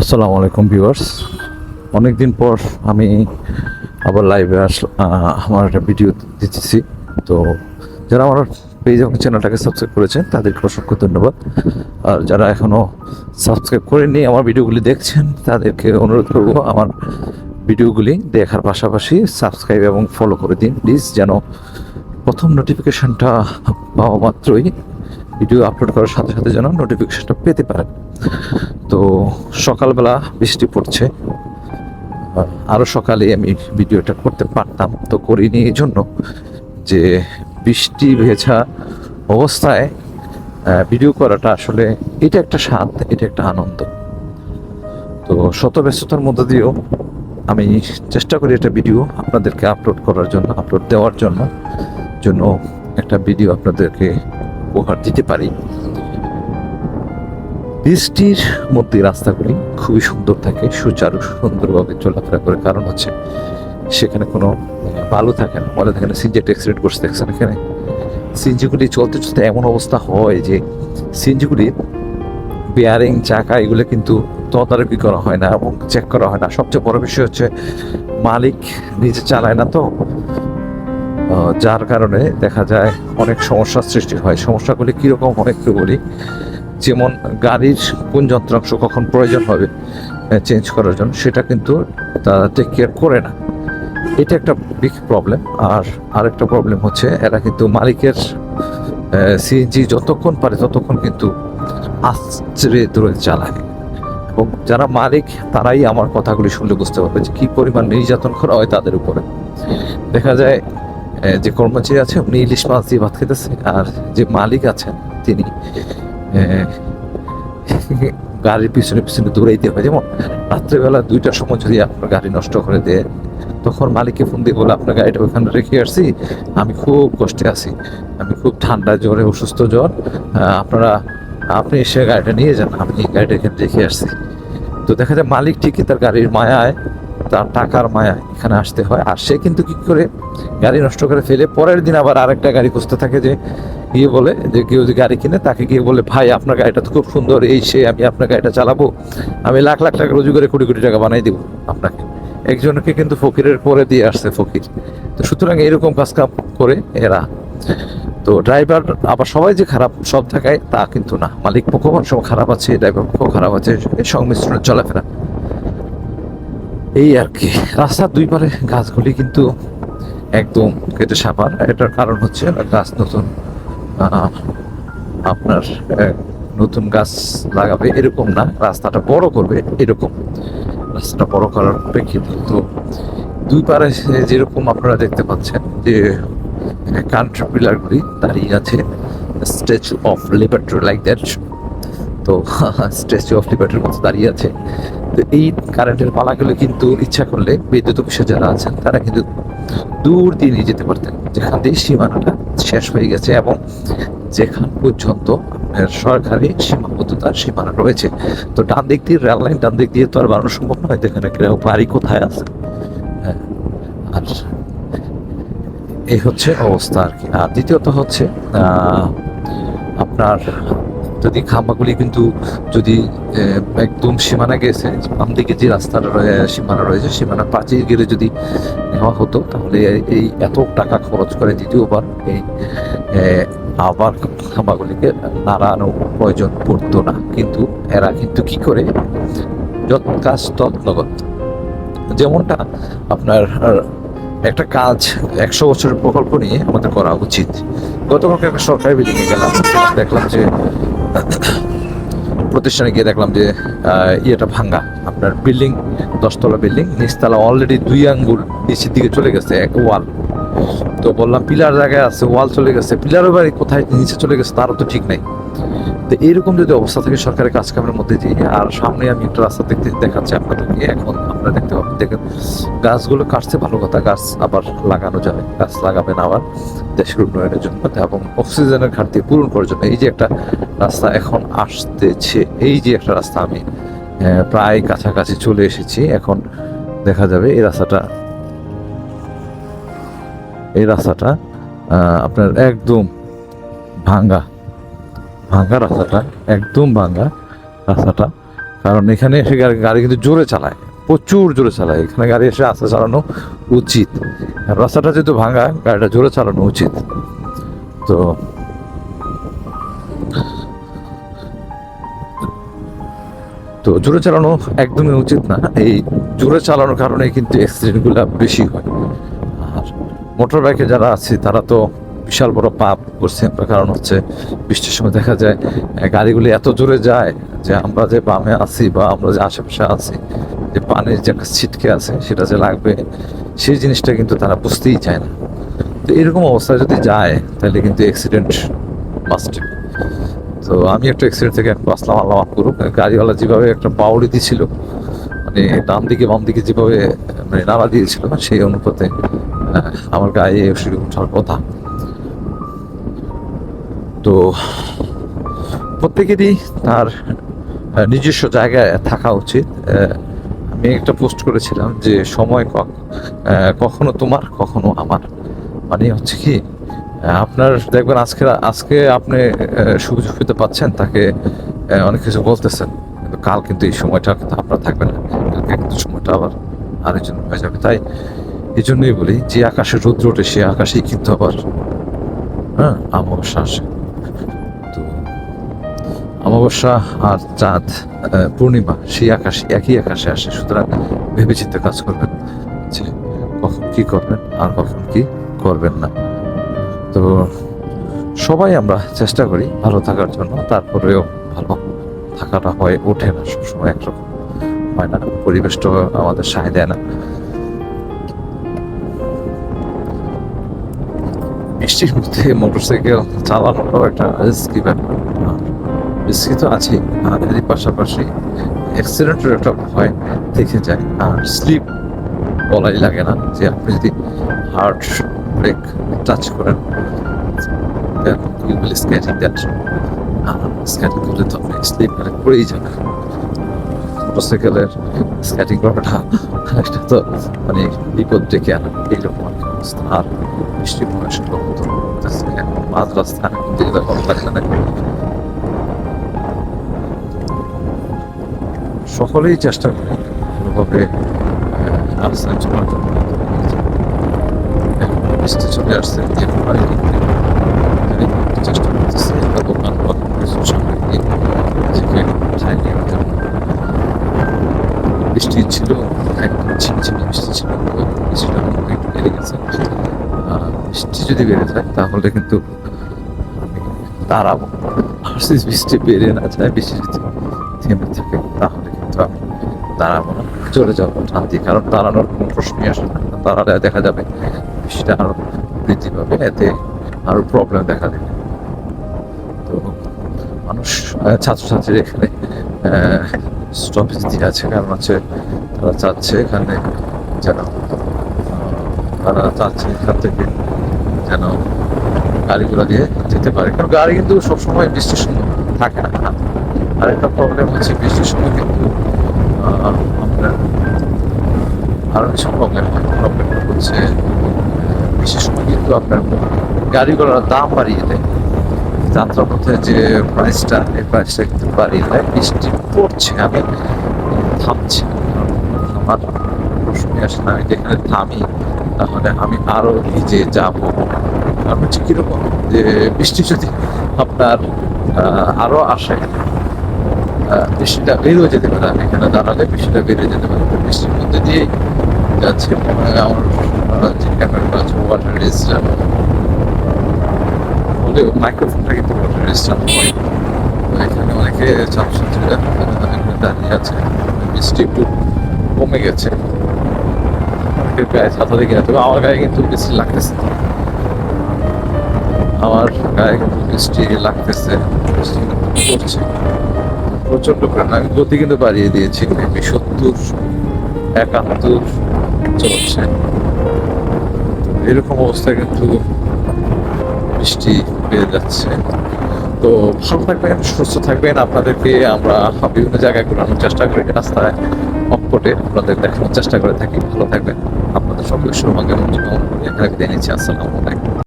আসসালামু আলাইকুম ভিউয়ার্স। অনেকদিন পর আমি আবার লাইভে আস আমার একটা ভিডিও দিতেছি। তো যারা আমার পেজ এবং চ্যানেলটাকে সাবস্ক্রাইব করেছেন, তাদেরকে অসংখ্য ধন্যবাদ। আর যারা এখনও সাবস্ক্রাইব করেননি, আমার ভিডিওগুলি দেখছেন, তাদেরকে অনুরোধ করব আমার ভিডিওগুলি দেখার পাশাপাশি সাবস্ক্রাইব এবং ফলো করে দিন। প্লিজ যেন প্রথম নোটিফিকেশানটা পাওয়া মাত্রই ভিডিও আপলোড করার সাথে সাথে যেন নোটিফিকেশনটা পেতে পারেন। তো সকালবেলা বৃষ্টি পড়ছে। আরও সকালে আমি ভিডিওটা করতে পারতাম। তো করিনি এই জন্য যে বৃষ্টি ভেজা অবস্থায় ভিডিও করাটা আসলে এটা একটা স্বাদ, এটা একটা আনন্দ। তো শত ব্যস্ততার মধ্যে দিয়েও আমি চেষ্টা করি একটা ভিডিও আপনাদেরকে আপলোড করার জন্য আপলোড দেওয়ার জন্য জন্য একটা ভিডিও আপনাদেরকে উপহার দিতে পারি। বৃষ্টির মধ্যে রাস্তাগুলি খুবই সুন্দর থাকে, সুচারু, সুন্দরভাবে চলাফেরা করে কারণ হচ্ছে সেখানে কোনো বালু থাকে না। বলে থাকে না সিনজেট অ্যাক্সিডেন্ট করছে, দেখছেন এখানে? সিনজিগুলি চলতে চলতে এমন অবস্থা হয় যে সিনজিগুলির বেয়ারিং চাকা, এগুলো কিন্তু তদারকি করা হয় না এবং চেক করা হয় না। সবচেয়ে বড় বিষয় হচ্ছে মালিক নিজে চালায় না তো। যার কারণে দেখা যায় অনেক সমস্যার সৃষ্টি হয়। সমস্যাগুলি কীরকম হয় একটু বলি। যেমন গাড়ির কোন যন্ত্রাংশ কখন প্রয়োজন হবে চেঞ্জ করার জন্য, সেটা কিন্তু তারা টেক কেয়ার করে না। এটা একটা বিগ প্রবলেম আর আরেকটা প্রবলেম হচ্ছে, এরা কিন্তু মালিকের সিএনজি যতক্ষণ পারে ততক্ষণ কিন্তু আশ্চর্য দূরে চালায়। এবং যারা মালিক, তারাই আমার কথাগুলি শুনলে বুঝতে পারবে যে কী পরিমাণ নির্যাতন করা হয় তাদের উপরে। দেখা যায় যে কর্মচারী আছে, উনি ইলিশ মাছ দিয়ে ভাত খেতেছে, আর যে মালিক আছেন, তিনি গাড়ির পিছনে পিছনে দৌড়াইতে হয়। যেমন রাত্রেবেলা দুইটার সময় যদি আপনার গাড়ি নষ্ট করে দেয়, তখন মালিককে ফোন দিয়ে বলে, আপনার গাড়িটা ওখানে রেখে আসছি, আমি খুব কষ্টে আছি, আমি খুব ঠান্ডা জ্বরে অসুস্থ জ্বর আপনারা, আপনি এসে গাড়িটা নিয়ে যান, আমি গাড়িটা এখানে রেখে আসছি। তো দেখা যায় মালিক ঠিকই তার গাড়ির মায়ায় তার টাকার মায়া এখানে আসতে হয়। আর সে কিন্তু কি করে? গাড়ি নষ্ট করে ফেলে পরের দিন আবার আরেকটা গাড়ি খুঁজতে থাকে যে গিয়ে বলে যে কেউ যদি গাড়ি কিনে তাকে গিয়ে বলে, ভাই, আপনার গাড়িটা তো খুব সুন্দর, এই সে, আমি আপনার গাড়িটা চালাবো, আমি লাখ লাখ টাকা রোজু করে কোটি কোটি টাকা বানাই দেবো আপনাকে। একজনকে কিন্তু ফকিরের পরে দিয়ে আসছে ফকির। তো সুতরাং এরকম কাজ কাম করে এরা। তো ড্রাইভার আবার সবাই যে খারাপ সব জায়গায় তা কিন্তু না। মালিক পক্ষ সব খারাপ আছে, ড্রাইভার পক্ষ খারাপ আছে সংমিশ্রণের চলাফেরা। এই আর কি। রাস্তার দুই পারে গাছগুলি কিন্তু একদম কেটে সাপার এটার কারণ হচ্ছে গাছ নতুন। আপনার নতুন গাছ লাগাবে এরকম না। রাস্তাটা বড় করবে এরকম। রাস্তাটা বড় করার প্রেক্ষিতে। তো দুই পারে যেরকম আপনারা দেখতে পাচ্ছেন যে কান্ট্রি পিলারগুলি দাঁড়িয়ে আছে। Statue of liberty like that তো স্ট্যাচু অফ লিবার্টির মতো দাঁড়িয়ে আছে। তো এই কারেন্টের পালাগুলো কিন্তু ইচ্ছা করলে বিদ্যুৎ অফিসে যারা আছেন, তারা কিন্তু দূর দিয়ে নিয়ে যেতে পারতেন। যেখান দিয়ে সীমানাটা শেষ হয়ে গেছে এবং যেখান পর্যন্ত সরকারি সীমাবদ্ধতার সীমানা রয়েছে। তো ডান দিক দিয়ে রেল লাইন ডান দিক দিয়ে তো আর বানানো সম্ভব নয়। যেখানে কেউ বাড়ি কোথায় আছে? হ্যাঁ আর এই হচ্ছে অবস্থা আর কি। আর দ্বিতীয়ত হচ্ছে আপনার যদি খাম্বাগুলি কিন্তু যদি একদম সীমানা গেছে, বাম দিকে যে রাস্তাটা সীমানা রয়েছে, সীমানা প্রাচীর গেলে যদি নেওয়া হতো, তাহলে এই এত টাকা খরচ করে দ্বিতীয়বার এই আবার খাম্বাগুলিকে নাড়ানো প্রয়োজন পড়তো না। কিন্তু এরা কিন্তু কি করে? যত কাজ তৎনগত যেমনটা আপনার, একটা কাজ একশো বছরের প্রকল্প নিয়ে আমাদের করা উচিত। গতকালকে একটা সরকারি এ গেলাম, দেখলাম যে প্রতিষ্ঠানে গিয়ে দেখলাম যে ইয়েটা ভাঙ্গা। আপনার বিল্ডিং, দশতলা বিল্ডিং, নিচতলা অলরেডি দুই আঙ্গুল নিচের দিকে চলে গেছে, এক ওয়াল তো বললাম, পিলার জায়গায় আছে ওয়াল চলে গেছে, পিলারের বাড়ি কোথায় নিচে চলে গেছে তারও তো ঠিক নাই। তো এইরকম যদি অবস্থা থাকে, সরকারের কাজকামের মধ্যে দিয়ে, আর সামনে আমি একটা রাস্তা দেখতে, দেখাচ্ছি আপনাদেরকে, এখন আপনারা দেখতে দেখেন গাছগুলো কাটছে, ভালো কথা, গাছ আবার লাগানো যাবে গাছ লাগাবেন আবার দেশের উন্নয়নের জন্য। এবং অক্সিজেনের ঘাটতি পূরণ করার জন্য এই যে একটা রাস্তা এখন আসতেছে, এই যে একটা রাস্তা আমি প্রায় কাছাকাছি চলে এসেছি। এখন দেখা যাবে এই রাস্তাটা এই রাস্তাটা আপনার একদম ভাঙ্গা ভাঙ্গা রাস্তাটা, একদম ভাঙ্গা রাস্তাটা। কারণ এখানে এসে গাড়ি গাড়ি কিন্তু জোরে চালায়। প্রচুর জোরে চালায়। এখানে গাড়ি এসে আস্তে চালানো উচিত। রাস্তাটা যেহেতু ভাঙা, গাড়িটা জোরে চালানো উচিত। তো তো জোরে চালানো একদমই উচিত না। এই জোরে চালানোর কারণে কিন্তু অ্যাক্সিডেন্টগুলো বেশি হয়। আর মোটর বাইকে যারা আছে, তারা তো বিশাল বড় পাপ করছে। কারণ হচ্ছে বৃষ্টির সময় দেখা যায়, গাড়িগুলি এত জোরে যায় যে আমরা যে বামে আছি বা আমরা যে আশেপাশে আছি যে পানির যে একটা ছিটকে আছে, সেটা যে লাগবে, সেই জিনিসটা কিন্তু তারা বুঝতেই চায় না। তো এরকম অবস্থায় যদি যায়, তাহলে কিন্তু অ্যাক্সিডেন্ট মাস্ট তো আমি একটা অ্যাক্সিডেন্ট থেকে বাঁচলাম, আল্লাহ করুক। গাড়িওয়ালা যেভাবে একটা পাউড়ি দিছিল মানে ডান দিকে, বাম দিকে যেভাবে মানে নাড়া দিয়েছিল সেই অনুপাতে আমার গায়ে সেরকম ওঠার কথা। তো প্রত্যেকেরই তার নিজস্ব জায়গায় থাকা উচিত আমি একটা পোস্ট করেছিলাম যে সময় কখনো তোমার, কখনো আমার। মানে হচ্ছে কি আপনার দেখবেন আজকে আজকে আপনি সুযোগ সুবিধা পাচ্ছেন, তাকে অনেক কিছু বলতেছেন। কিন্তু কাল কিন্তু এই সময়টা কিন্তু আপনার থাকবে না। কালকে কিন্তু সময়টা আবার আরেকজন হয়ে যাবে। তাই এই জন্যই বলি, যে আকাশে রৌদ্র ওঠে, সে আকাশেই কিন্তু আবার হ্যাঁ অমাবস্যা আসে। অমাবস্যা আর চাঁদ পূর্ণিমা, সেই আকাশে, একই আকাশে আসে। সুতরাং ভেবেচিন্তে কাজ করবেন যে কখন কি করবেন আর কখন কি করবেন না। তো সবাই আমরা চেষ্টা করি ভালো থাকার জন্য। তারপরেও ভালো থাকাটা হয়ে ওঠে না, সবসময় একরকম হয় না। পরিবেশটা আমাদের সায় দেয় না। বৃষ্টির মধ্যে মোটরসাইকেল চালানোটাও একটা রিস্কি ব্যাপার? রিস্কি তো আছেই আর এরই পাশাপাশি অ্যাক্সিডেন্টের একটা ভয় থেকে যায়। আর স্লিপ বলাই লাগে না যে আপনি যদি হার্ট ব্রেক টাচ করেন you will স্কেটিং দ্যাট আর স্কেটিং করলে তো আপনি স্লিপ মানে পড়েই যাবেন মোটরসাইকেলের স্কেটিং করাটা একটা তো মানে বিপদ ডেকে আনা, এইরকম কি অবস্থা। আর বৃষ্টি বয়স লোক তো করতেছে এখন মাঝ রাস্তায় এখন দিকে তো ভালো লাগবে না। সকলেই চেষ্টা করে আহ, রাস্তায় এখন বৃষ্টি চলে আসছে বৃষ্টি ছিল ছিল বৃষ্টি যদি বেড়ে যায় তাহলে কিন্তু দাঁড়াবো। বৃষ্টি বেড়ে না যায় বৃষ্টি যদি থেমে থাকে তাহলে দাঁড়াবো না। চলে যাব শান্তি, কারণ দাঁড়ানোর কোনো প্রশ্নই আসে না। দাঁড়ালে দেখা যাবে বৃষ্টিটা আরও বৃদ্ধি পাবে, এতে আরও প্রবলেম দেখা দেবে। তো মানুষ ছাত্রছাত্রীরা এখানে স্টপেজ দিয়ে আছে, কারণ হচ্ছে তারা চাচ্ছে এখানে যেন তারা চাচ্ছে এখান থেকে যেন গাড়িগুলো দিয়ে যেতে পারে। কারণ গাড়ি কিন্তু সবসময় বৃষ্টির সময় থাকে না। আর একটা প্রবলেম হচ্ছে বৃষ্টির সময় কিন্তু আপনার আরও কিছু প্রবলেম হয় হচ্ছে বৃষ্টির সময় কিন্তু আপনার গাড়িগুলোর দাম বাড়িয়ে দেয় যাত্রাপথে যে প্রাইসটা এই প্রাইসটা কিন্তু বাড়িয়ে দেয় বৃষ্টি পড়ছে আমি থামছি আমার প্রশ্নই আসে না আমি যেখানে থামি তাহলে আমি আরও নিজে যাব কারণ হচ্ছে কীরকম যে বৃষ্টি যদি আপনার আহ, আরও আসে বৃষ্টিটা বেরিয়ে যেতে পারে। আমি এখানে দাঁড়ালে বৃষ্টিটা বেরিয়ে যেতে পারে। বৃষ্টির মধ্যে দিয়েই যাচ্ছে। আমার আহ, যে ক্যামেরাটা আছে ওয়াটার রেজিস্টার মাইক্রোফোনটা কিন্তু ওয়াটার রেজিস্টার হয়। এখানে অনেকে ছাত্রছাত্রীরা দাঁড়িয়ে আছে। বৃষ্টি একটু কমে গেছে। অনেকের গায়ে ছাতা দেখে তবে আমার গায়ে কিন্তু বৃষ্টি লাগতেছে। আমার গায়ে কিন্তু বৃষ্টি লাগতেছে। বৃষ্টি পড়ছে। প্রচণ্ড গতি কিন্তু বাড়িয়ে দিয়েছি মেবি সত্তর, একাত্তর, চলছে। এরকম অবস্থায় কিন্তু বৃষ্টি বেড়ে যাচ্ছে। তো ভালো থাকবেন, সুস্থ থাকবেন। আপনাদেরকে আমরা বিভিন্ন জায়গায় ঘোরানোর চেষ্টা করি, রাস্তায় অকপটে আপনাদের দেখানোর চেষ্টা করে থাকি। ভালো থাকবেন। আপনাদের সকলের সৌভাগ্য মঞ্জুর কামনা করি এখানে নিচ্ছি। আসসালামু আলাইকুম।